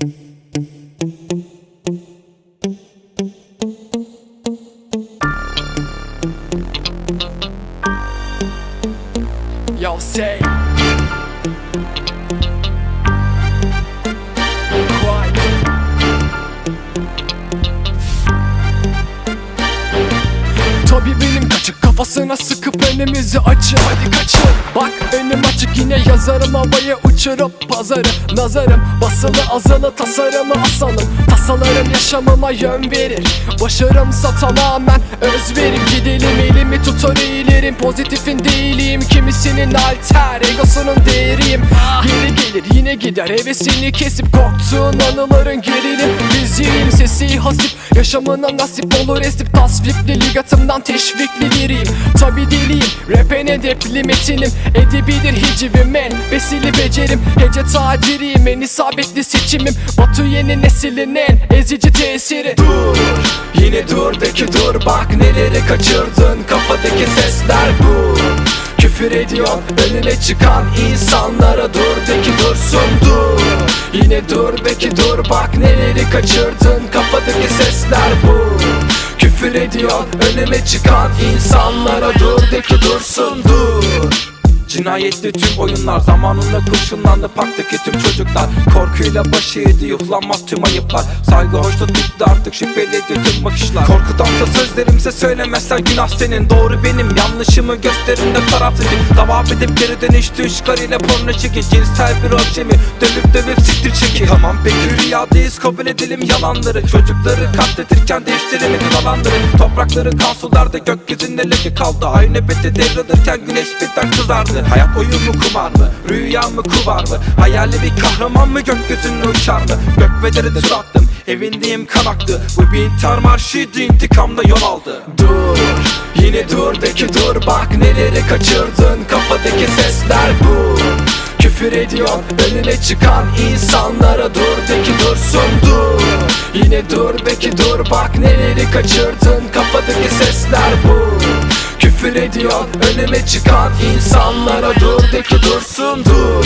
Yo say. Tabi benim kafasına sıkıp önümüzü açın Hadi kaçın. Bak önüm açık yine yazarım havaya uçurup pazarı. Nazarım basılı azılı tasarımı asalım. Tasalarım yaşamıma yön verir. Başarımsa tamamen özverim. Gidelim elimi tutar eğilirim. Pozitifin değilim kimisinin alter Egosunun değeriyim gelir yine gider. Hevesini kesip Korktuğun anıların gerilim Müziğim sesi hasip Yaşamına nasip olur. Esip Tasvipli ligatımdan teşvikli liriyim Tabi deliyim rap'e edepli metinim Edebilir hicivim en besili becerim. Hece taciriyim en isabetli seçimim. Batu yeni neslin en ezici tesiri. Dur yine dur de ki dur. Bak neleri kaçırdın. Kafadaki sesler bu Ediyor. Önüne çıkan insanlara dur de ki dursun dur. Yine dur de dur bak neleri kaçırdın. Kafadaki sesler bu. Küfür ediyor. Önüme çıkan insanlara dur de ki dursun dur Cinayetli tüm oyunlar zamanında kurşunlandı parktaki tüm çocuklar. Korkuyla başı yedi yuhlanmaz tüm ayıplar. Saygı hoşnut bitti artık şüpheliydi tüm bakışlar. Korkudansa sözlerimse söylemezsen günah senin. Doğru benim yanlışımı gösterin de taraf edin. Tavaf edip geri dönüştü çıkarıyla porno çekin Cinsel bir objemi dövüp dövüp siktir çekin Tamam peki rüyadayız kabul edelim yalanları. Çocukları katletirken değiştiremedin alanları Toprakları kan sularda gökyüzünde leke kaldı. Ay nöbette devrilirken güneş birden kızardı Hayat oyun mu kumar mı? Rüya mı kuvar mı? Hayali bir kahraman mı? Gökyüzünde uçar mı? Gök ve derede tur attım Evindeyim kan aktı Bu bir intihar marşıydı intikamda yol aldı. Dur yine dur de ki dur. Bak neleri kaçırdın. Kafadaki sesler bu. Küfür ediyor önüne çıkan insanlara. Dur de ki dursun dur. Yine dur de ki dur. Bak neleri kaçırdın. Kafadaki sesler bu Küfür ediyor. Önüme çıkan insanlara dur de ki dursun dur